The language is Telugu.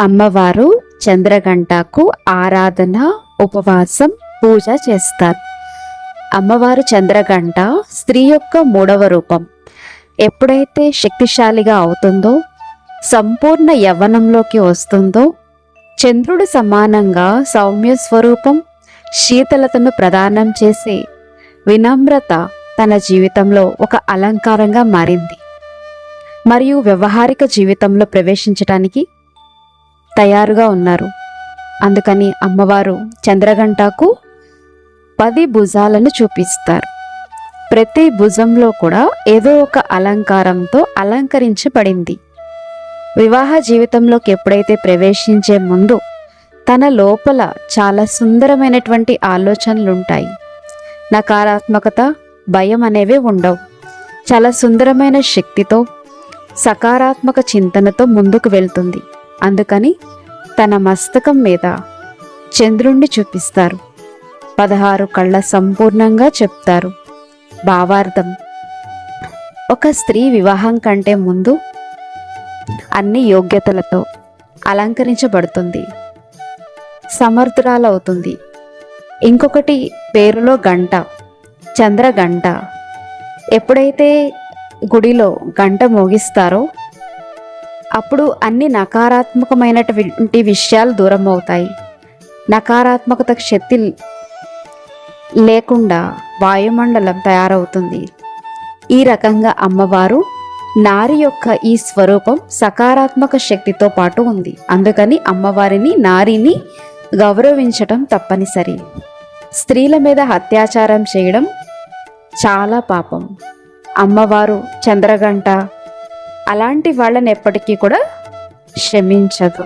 అమ్మవారు చంద్రగంటకు ఆరాధన ఉపవాసం పూజ చేస్తారు. అమ్మవారు చంద్రగంట స్త్రీ యొక్క మూడవ రూపం. ఎప్పుడైతే శక్తిశాలిగా అవుతుందో సంపూర్ణ యవ్వనంలోకి వస్తుందో చంద్రుడు సమానంగా సౌమ్య స్వరూపం శీతలతను ప్రదానం చేసే వినమ్రత తన జీవితంలో ఒక అలంకారంగా మారింది. మరియు వ్యవహారిక జీవితంలో ప్రవేశించటానికి తయారుగా ఉన్నారు. అందుకని అమ్మవారు చంద్రగంటకు పది భుజాలను చూపిస్తారు. ప్రతి భుజంలో కూడా ఏదో ఒక అలంకారంతో అలంకరించబడింది. వివాహ జీవితంలోకి ఎప్పుడైతే ప్రవేశించే ముందు తన లోపల చాలా సుందరమైనటువంటి ఆలోచనలు ఉంటాయి నకారాత్మకత భయం అనేవి ఉండవు. చాలా సుందరమైన శక్తితో సకారాత్మక చింతనతో ముందుకు వెళ్తుంది. అందుకని తన మస్తకం మీద చంద్రుణ్ణి చూపిస్తారు. పదహారు కళ్ళ సంపూర్ణంగా చెప్తారు. భావార్థం ఒక స్త్రీ వివాహం కంటే ముందు అన్ని యోగ్యతలతో అలంకరించబడుతుంది. సమర్థురాలవుతుంది. ఇంకొకటి పేరులో గంట చంద్ర గంట ఎప్పుడైతే గుడిలో గంట మోగిస్తారో అప్పుడు అన్ని నకారాత్మకమైనటువంటి విషయాలు దూరం అవుతాయి నకారాత్మకత శక్తి లేకుండా వాయుమండలం తయారవుతుంది. ఈ రకంగా అమ్మవారు నారి యొక్క ఈ స్వరూపం సకారాత్మక శక్తితో పాటు ఉంది. అందుకని అమ్మవారిని నారిని గౌరవించటం తప్పనిసరి. స్త్రీల మీద అత్యాచారం చేయడం చాలా పాపం. అమ్మవారు చంద్రగంట అలాంటి వాళ్ళని ఎప్పటికీ కూడా క్షమించదు.